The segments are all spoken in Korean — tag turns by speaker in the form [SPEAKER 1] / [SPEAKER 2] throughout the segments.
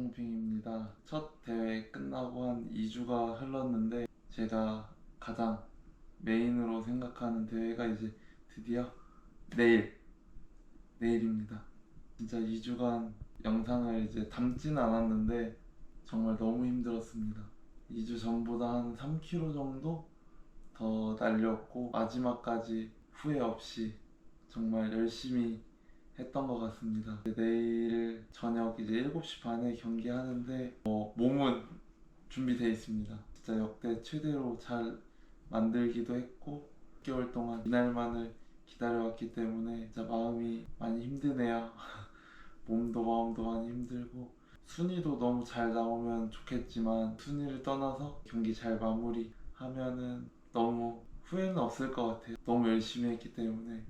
[SPEAKER 1] 남풍핑입니다. 첫 대회 끝나고 한 2주가 흘렀는데 제가 가장 메인으로 생각하는 대회가 이제 드디어 내일 내일입니다. 진짜 2주간 영상을 이제 담지는 않았는데 정말 너무 힘들었습니다. 2주 전보다 한 3kg 정도 더 날렸고 마지막까지 후회 없이 정말 열심히 했던 것 같습니다. 내일 저녁 이제 7시 반에 경기하는데 어, 몸은 준비되어 있습니다. 진짜 역대 최대로 잘 만들기도 했고 6개월 동안 이날만을 기다려왔기 때문에 진짜 마음이 많이 힘드네요. 몸도 마음도 많이 힘들고 순위도 너무 잘 나오면 좋겠지만 순위를 떠나서 경기 잘 마무리하면은 너무 후회는 없을 것 같아요. 너무 열심히 했기 때문에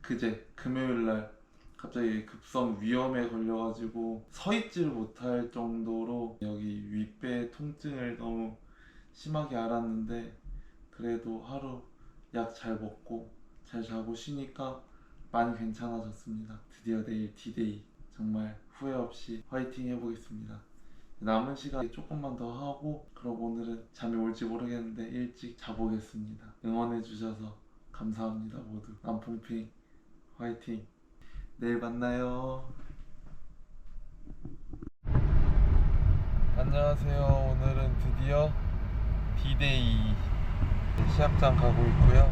[SPEAKER 1] 그제 금요일 날 갑자기 급성 위염에 걸려가지고 서 있지를 못할 정도로 여기 윗배 통증을 너무 심하게 앓았는데 그래도 하루 약 잘 먹고 잘 자고 쉬니까 많이 괜찮아졌습니다. 드디어 내일 D-Day 정말 후회 없이 화이팅 해보겠습니다. 남은 시간 조금만 더 하고 그러고 오늘은 잠이 올지 모르겠는데 일찍 자보겠습니다. 응원해 주셔서 감사합니다 모두. 남풍핑 화이팅. 내일 만나요. 안녕하세요. 오늘은 드디어 D-Day 시합장 가고 있고요.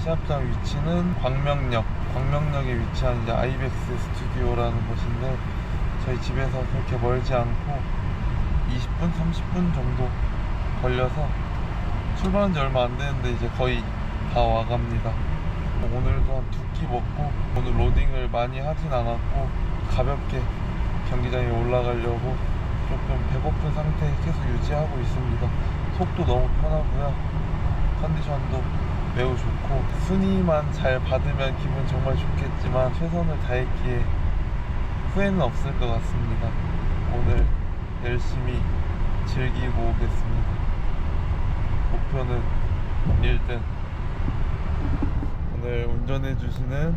[SPEAKER 1] 시합장 위치는 광명역, 광명역에 위치한 이제 아이벡스 스튜디오라는 곳인데 저희 집에서 그렇게 멀지 않고 20분, 30분 정도 걸려서 출발한 지 얼마 안 되는데 이제 거의 다 와갑니다. 오늘도 한 두 끼 먹고 오늘 로딩을 많이 하진 않았고 가볍게 경기장에 올라가려고 조금 배고픈 상태 계속 유지하고 있습니다. 속도 너무 편하고요. 컨디션도 매우 좋고 순위만 잘 받으면 기분 정말 좋겠지만 최선을 다했기에 후회는 없을 것 같습니다. 오늘 열심히 즐기고 오겠습니다. 목표는 1등. 오늘 운전해 주시는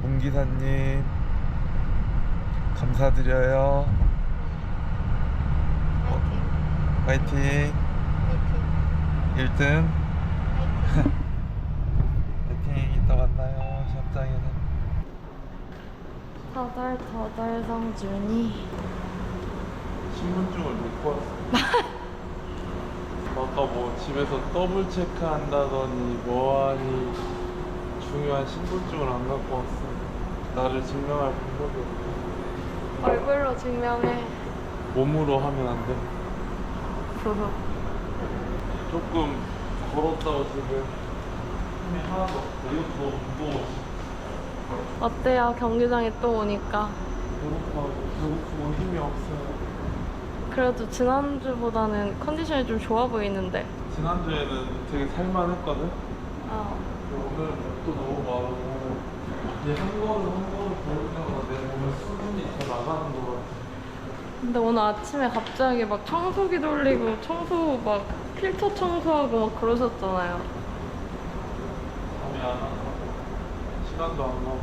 [SPEAKER 1] 문 기사님 감사드려요. 화이팅. 1등. 화이팅. 이따 만나요. 시합장에서.
[SPEAKER 2] 터덜터덜 성준이
[SPEAKER 1] 신분증을 놓고 왔어. 아까 뭐 집에서 더블 체크 한다더니 뭐하니 중요한 신분증을 안 갖고 왔어. 나를 증명할 방법이 없어.
[SPEAKER 2] 얼굴로 증명해
[SPEAKER 1] 몸으로 하면 안 돼. 조금 걸었다고 지금 힘이 하나도. 이것도 무거워.
[SPEAKER 2] 어때요 경기장에 또 오니까
[SPEAKER 1] 배고파고 배고프고 힘이 없어요.
[SPEAKER 2] 그래도 지난주보다는 컨디션이 좀 좋아 보이는데
[SPEAKER 1] 지난주에는 되게 살만했거든.
[SPEAKER 2] 어.
[SPEAKER 1] 오늘 또 너무 마르고 이제 한 걸음 한 걸음 걸을 때마다 내 몸에 수분이 더 나가는 것 같아.
[SPEAKER 2] 근데 오늘 아침에 갑자기 막 청소기 돌리고 청소 막 필터 청소하고 막 그러셨잖아요.
[SPEAKER 1] 잠이 안 와서 시간도 안 나고.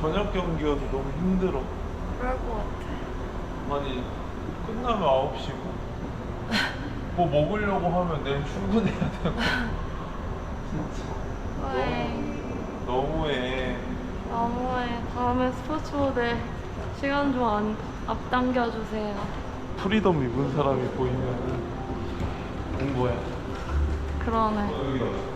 [SPEAKER 1] 저녁 경기여서 너무 힘들어.
[SPEAKER 2] 그럴 것 같아.
[SPEAKER 1] 아니 끝나면 9시고 뭐 먹으려고 하면 내일 출근해야 되고. 진짜.
[SPEAKER 2] 왜
[SPEAKER 1] 너무해.
[SPEAKER 2] 너무해 다음에 스포츠 모델 시간 좀 안, 앞당겨 주세요
[SPEAKER 1] 프리덤 입은 사람이 보이면 온 거야.
[SPEAKER 2] 그러네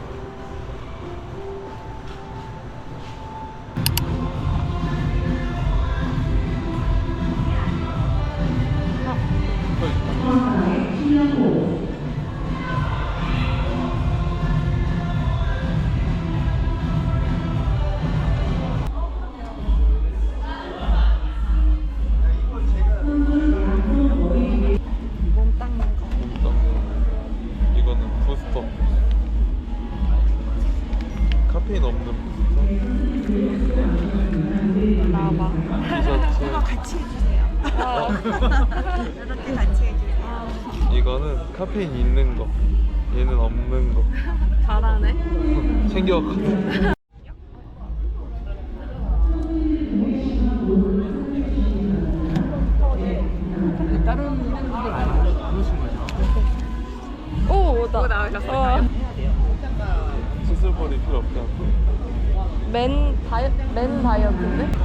[SPEAKER 2] 다이어트인데?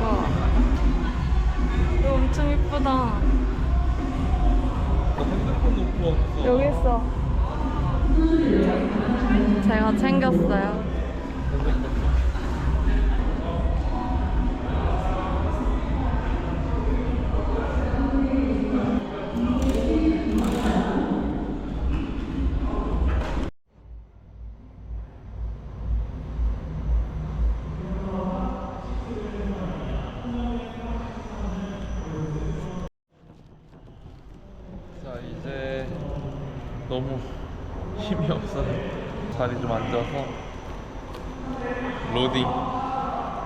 [SPEAKER 2] 와. 이거 엄청 이쁘다. 여기 있어. 제가 챙겼어요.
[SPEAKER 1] 자 이제 너무 힘이 없어서 자리 좀 앉아서 로딩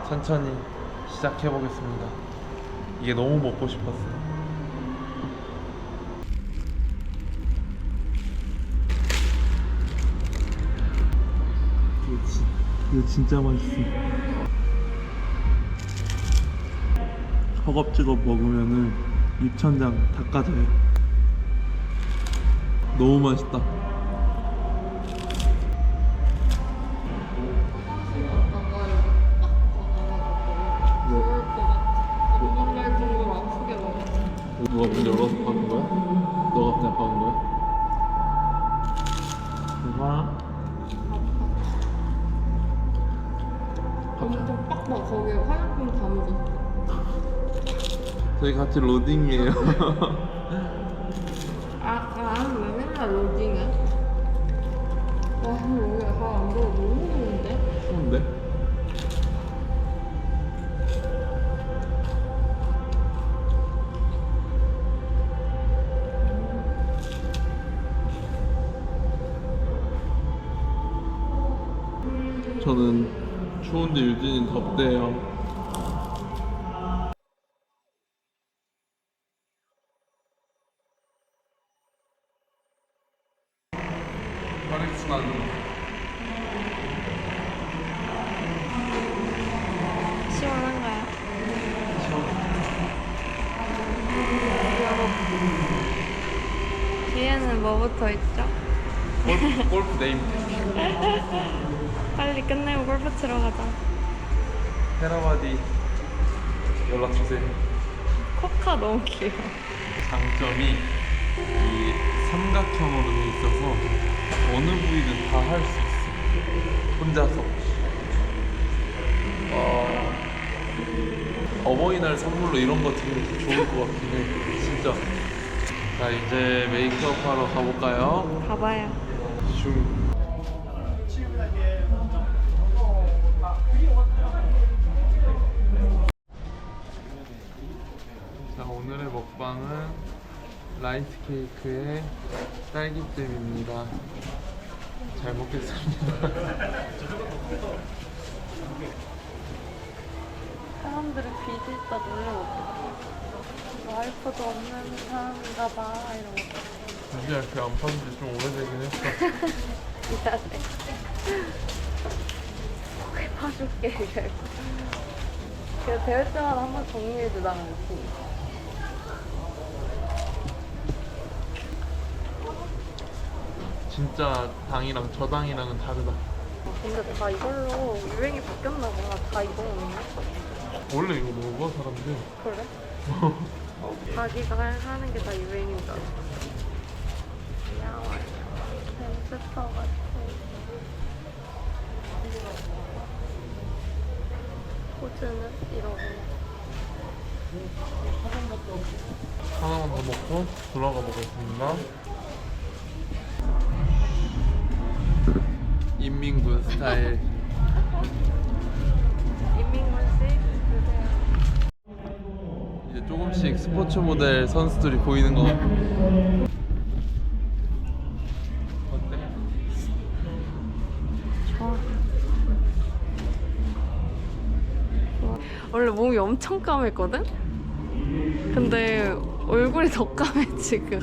[SPEAKER 1] 천천히 시작해 보겠습니다. 이게 너무 먹고 싶었어요. 이거, 진, 이거 진짜 맛있어. 허겁지겁 먹으면은 입천장 다 까져요. 너무 맛있다. 같이 로딩이에요.
[SPEAKER 2] 아, 아, 왜 맨날 로딩해? 와, 여기 다안 보여. 너무 더운데?
[SPEAKER 1] 추운데? 저는 추운데 유진이 덥대요. 혈액순환
[SPEAKER 2] 시원한가요? 뒤에는 뭐부터 있죠?
[SPEAKER 1] 골프, 골프 네임
[SPEAKER 2] 빨리 끝내고 골프 치러 가자.
[SPEAKER 1] 테라바디 연락 주세요.
[SPEAKER 2] 코카 너무 귀여워.
[SPEAKER 1] 장점이 이 삼각형으로 돼 있어서 어느 부위든 다 할 수 있어. 혼자서. 어, 어버이날 선물로 이런 거 드리면 좋을 것 같긴 해. 진짜. 자 이제 메이크업 하러 가볼까요?
[SPEAKER 2] 가봐요.
[SPEAKER 1] 슝. 자 오늘의 먹방은 라이스 케이크에 딸기잼입니다. 잘 먹겠습니다.
[SPEAKER 2] 사람들이 비지다 놀려고 와이프도 없는 사람인가 봐 이러고
[SPEAKER 1] 진짜 이렇게 안 파는 지좀 오래되긴 했어.
[SPEAKER 2] 미안해 거기 봐줄게 이래 그 대회 때마다 한 번 정리해주다가 이렇게
[SPEAKER 1] 진짜 당이랑 저 당이랑은 다르다.
[SPEAKER 2] 근데 다 이걸로 유행이 바뀌었나 봐. 다 이거 먹네.
[SPEAKER 1] 원래 이거 먹어 사람들.
[SPEAKER 2] 그래? 자기가 하는 게 다 유행인 줄 알았어. 귀여워요. 햄스터 같아. 포즈는 이러고.
[SPEAKER 1] 하나만 더 먹고 들어가 보겠습니다. 인민군 스타일. 이제 조금씩 스포츠 모델 선수들이 보이는 것 같아. 어때?
[SPEAKER 2] 좋아. 좋아. 원래 몸이 엄청 까맸거든? 근데 얼굴이 더 까매 지금.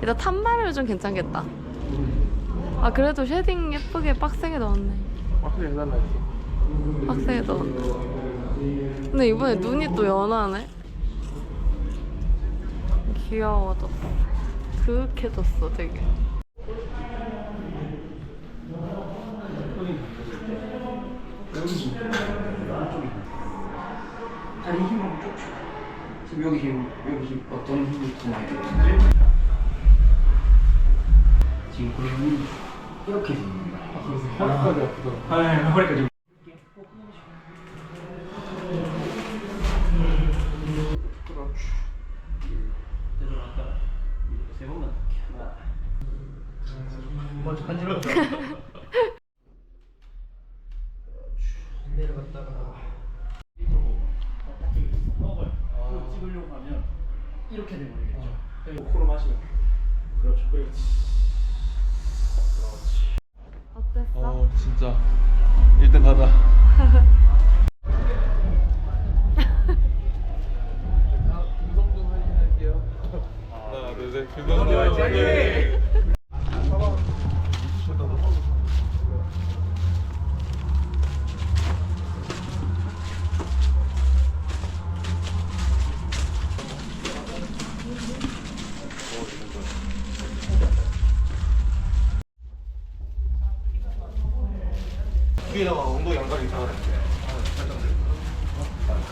[SPEAKER 2] 일단 탄 바르면 좀 괜찮겠다. 아 그래도 쉐딩 예쁘게 빡세게 넣었네.
[SPEAKER 1] 확실히 해달라 했어.
[SPEAKER 2] 빡세게 넣었네. 근데 이번에 눈이 또 연하네. 귀여워졌어. 그윽해졌어, 되게.
[SPEAKER 3] 다리 힘을 쭉 줘. 지금 여기 힘, 여기 힘, 어떤 힘이 더 많이 들어요? 지금 그런 힘 이 이렇게.
[SPEAKER 1] 허리까지 아프더라.
[SPEAKER 3] 아, 허리까지. 그렇지. 내려갔다. 세 번만 하나. 먼저 간지럽다. 내려갔다가 아. 찍으려고 하면 이렇게 돼버리겠죠. 그리고 코로 마시면 그렇죠. 그렇지.
[SPEAKER 1] 진짜 1등 가자.
[SPEAKER 4] 위에다가 엉덩이 양다리 있잖아.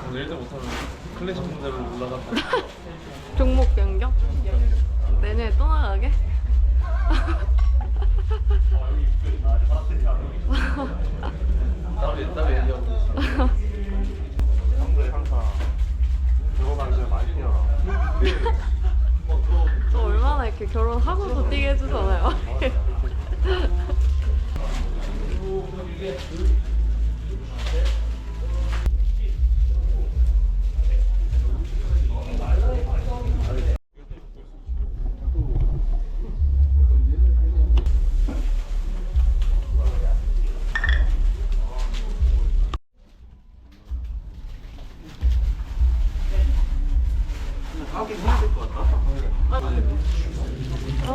[SPEAKER 1] 오늘 1등 못하면 클래식 무대로 올라갔다.
[SPEAKER 2] 종목 변경? 내년에 또 나가게?
[SPEAKER 1] 따로 따로 얘기하고 있어.
[SPEAKER 4] 형들 항상 결혼하기 전에 많이 뛰어라.
[SPEAKER 2] 저 얼마나 이렇게 결혼하고도 뛰게 해주잖아요.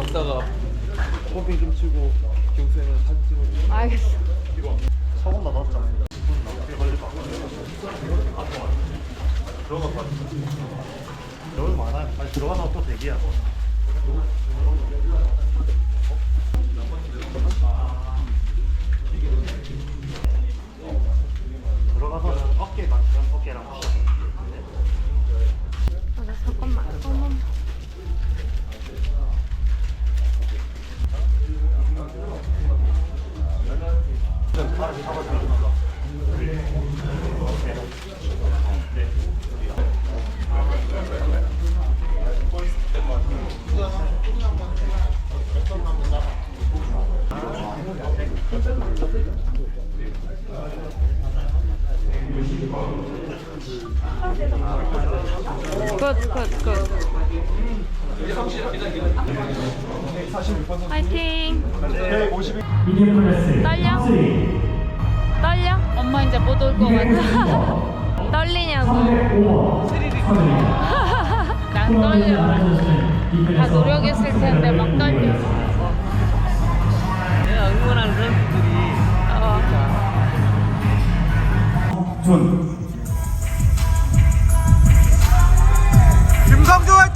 [SPEAKER 1] 이따가 호핑 좀 치고 경수형이랑 사진 찍어.
[SPEAKER 2] 알겠어.
[SPEAKER 4] 기분 나쁘게 걸릴 것 봐. 여기 많아요. 아니 들어가서 또 대기야. 들어가서 어깨만 어깨랑
[SPEAKER 2] 굿, 굿, 굿. 화이팅! 떨려? 떨려? 엄마 이제 못 올 것 같아. 떨리냐고. 난 떨려. 다 노력했을 텐데 막 떨려.
[SPEAKER 3] 내가 응원하는 선수들이
[SPEAKER 2] 어.
[SPEAKER 4] 준.
[SPEAKER 1] 김성준 화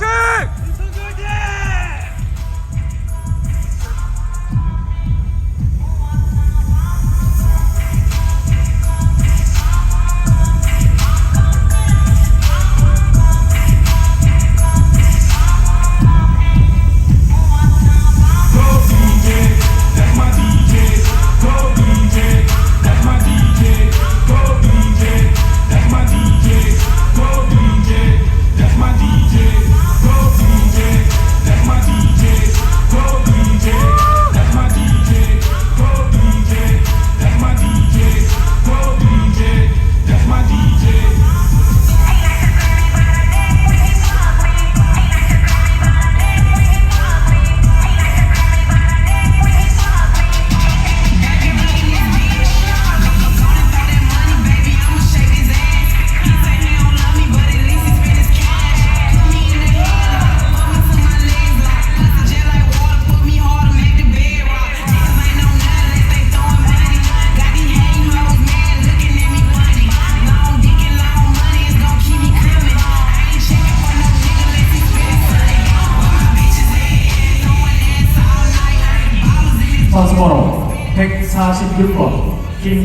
[SPEAKER 5] 선수번호
[SPEAKER 6] 146번 김.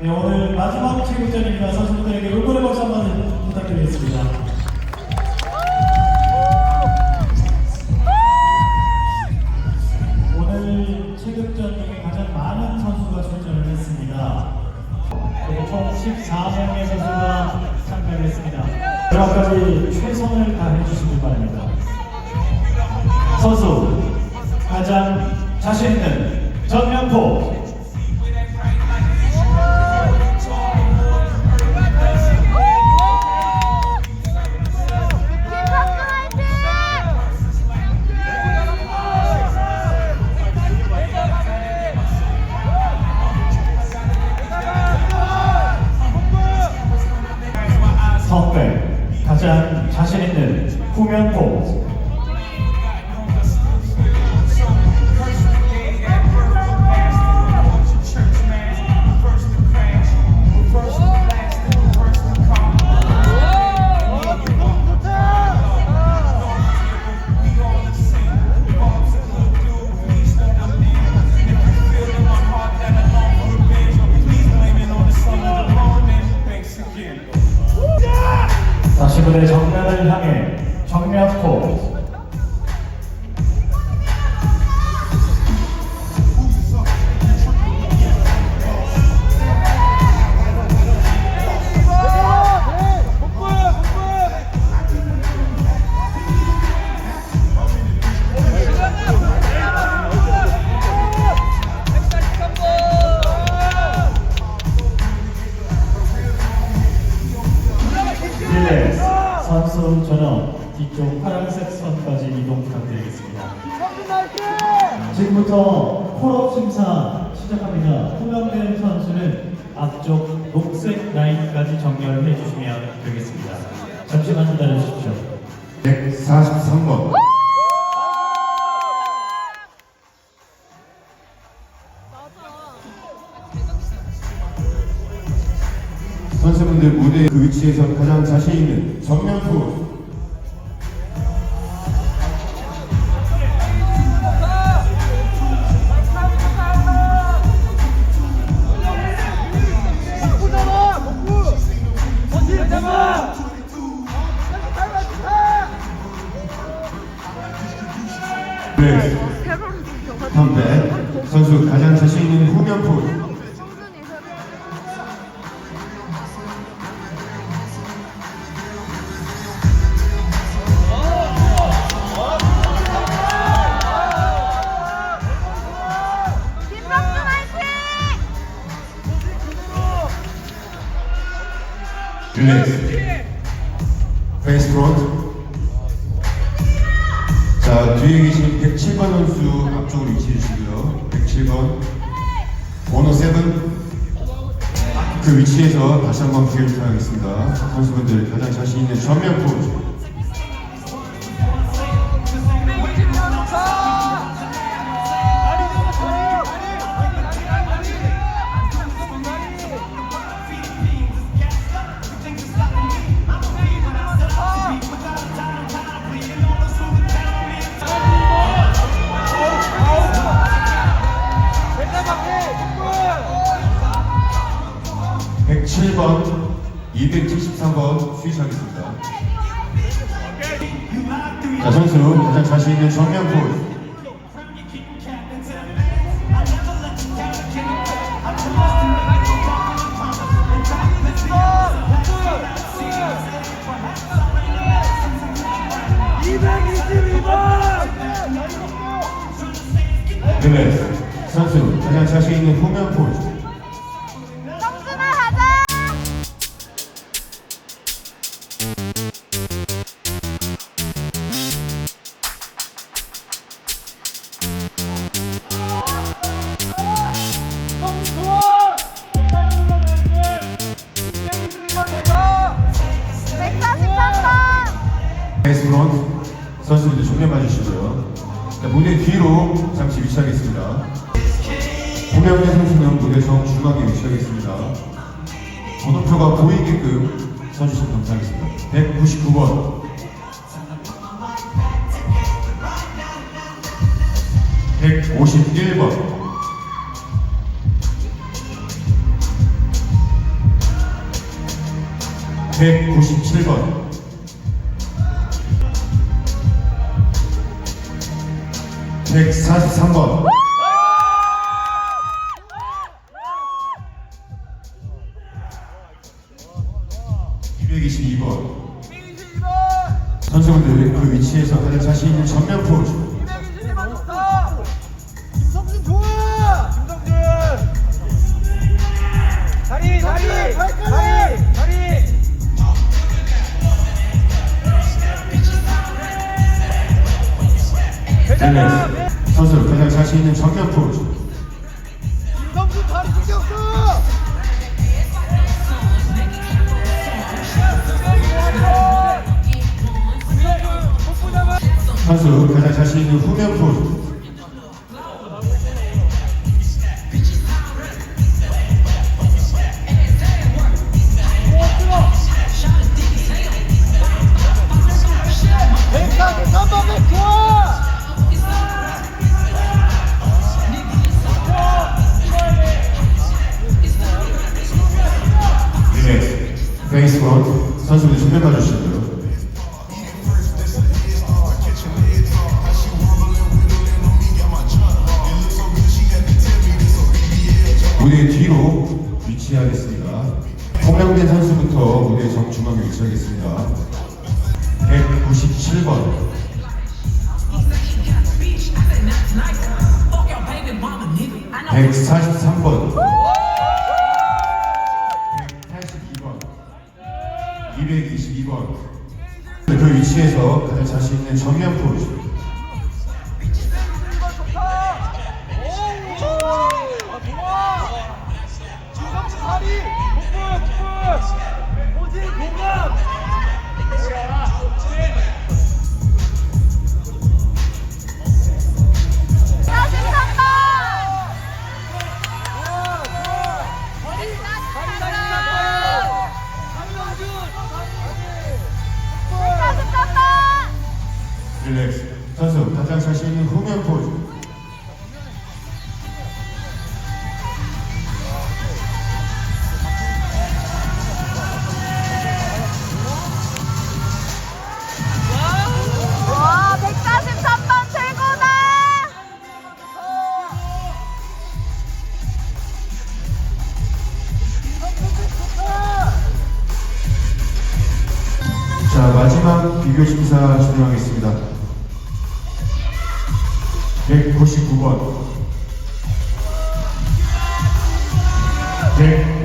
[SPEAKER 6] 네, 오늘 마지막 체육전입니다. 선수분들에게 응원의 박수 한번 가장 자신 있는 후면포 지금부터 콜업 심사 시작합니다. 호명된 선수는 앞쪽 녹색 라인까지 정렬해 주시면 되겠습니다. 잠시만 기다려 주십시오.
[SPEAKER 7] 네. 선배 선수 가장 자신 있는 후면 포 한번 기회를 부탁하겠습니다. 선수분들 가장 자신 있는 전면 잠시 위치하겠습니다. 고명래 선수는 무대 정 중앙에 위치하겠습니다. 번호표가 보이게끔 서주시면 감사하겠습니다. 199번 151번 222번. 222번. 선수분들 그 위치에서 가장 자신 있는 전면 포즈. 222번 선수 가장 자신 있는 전면 포즈. meninas, como é?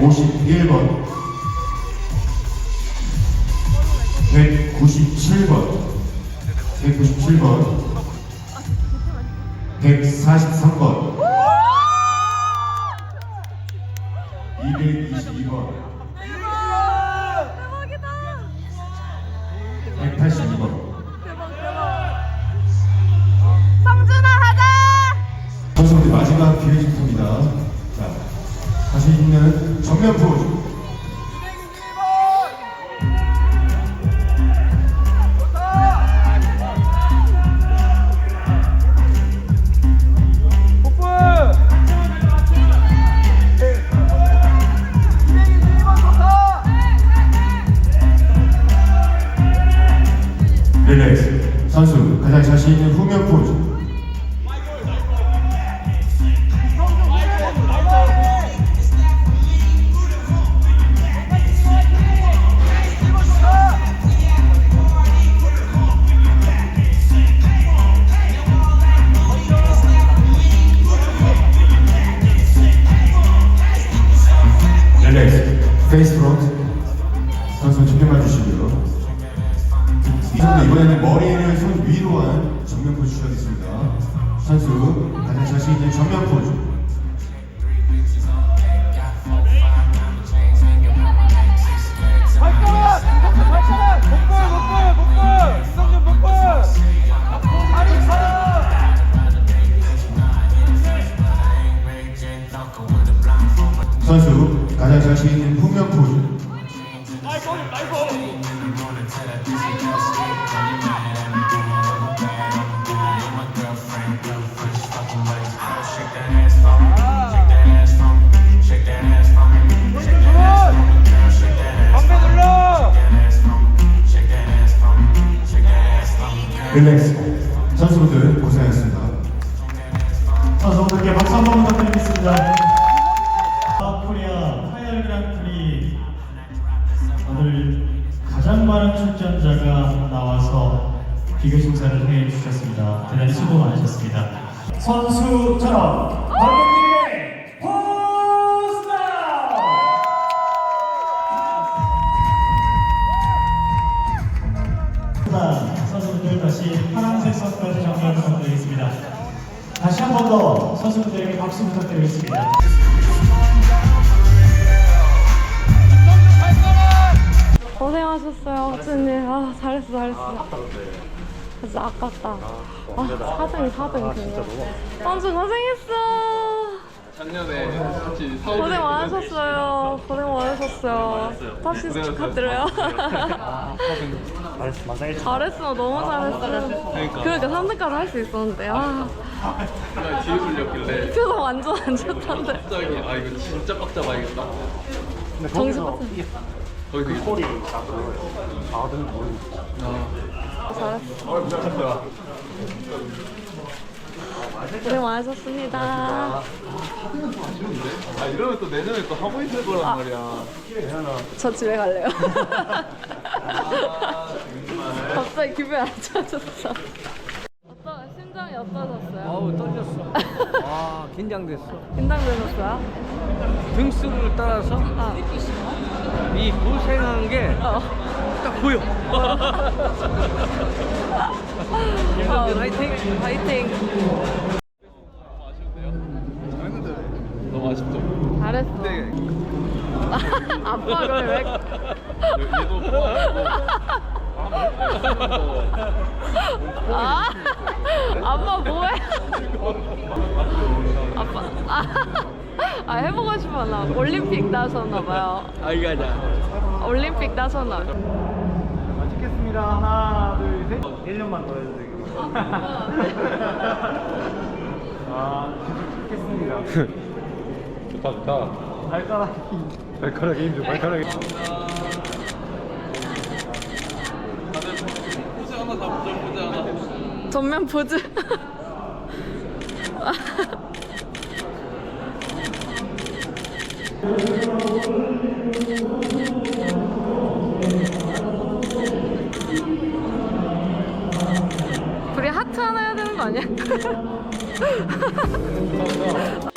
[SPEAKER 7] 151번. 197번. 197번. 143번. 릴렉스 선수 가장 자신 있는 후면 포즈. 주 가장 자신 있는 후면 포즈.
[SPEAKER 6] 릴렉스
[SPEAKER 4] 한번더 선수분들에게 박수 부탁드리겠습니다.
[SPEAKER 2] 고생하셨어요, 호주님. 아, 잘했어, 잘했어. 진짜 아깝다. 아, 4등, 4등. 진짜 선수 고생했어.
[SPEAKER 1] 작년에 같이
[SPEAKER 2] 고생 많으셨어요. 고생 많으셨어요. 다시 축하드려요. 잘했어, 너무 잘했어. 그러니까 3등까지 할 수 있었는데. 아,
[SPEAKER 1] 뒤에 굴렸길래
[SPEAKER 2] 표정 완전 안 좋던데.
[SPEAKER 1] 갑자기 아 이거 진짜 꽉 잡아야겠다.
[SPEAKER 2] 정신 빠져.
[SPEAKER 1] 거기서 이제
[SPEAKER 2] 잘했어. 고생 많으셨습니다.
[SPEAKER 1] 아 이러면 또 내년에 또 하고 있을 거란 말이야.
[SPEAKER 2] 저 집에 갈래요. 갑자기 기분이 안 좋아졌어. 어떠, 어떠셨어요?
[SPEAKER 8] 어우 떨렸어. 아 긴장됐어.
[SPEAKER 2] 긴장되셨어요?
[SPEAKER 8] 등수를 따라서
[SPEAKER 2] 아,
[SPEAKER 8] 이 고생한 게 딱
[SPEAKER 2] 어.
[SPEAKER 8] 보여.
[SPEAKER 2] 어,
[SPEAKER 8] 화이팅!
[SPEAKER 2] 화이팅.
[SPEAKER 1] 너무 아쉽죠.
[SPEAKER 2] 잘했어. 아빠를 왜?
[SPEAKER 1] 얘도
[SPEAKER 2] 아, 아빠 뭐해? 아빠, 아, 아 해보고 싶었나? 올림픽 따셨나 봐요.
[SPEAKER 8] 아이 가자.
[SPEAKER 2] 올림픽 따셨나? 봐.
[SPEAKER 4] 찍겠습니다. 하나, 둘, 셋. 1년만 더 해도 되겠다. 아, 찍겠습니다.
[SPEAKER 9] 좋다 좋다
[SPEAKER 4] 발가락이.
[SPEAKER 9] 발가락에 힘줘 발가락에
[SPEAKER 1] 포즈 하나 잡죠. 포즈 하나.
[SPEAKER 2] 전면 포즈. 우리 하트 하나 해야 되는 거 아니야?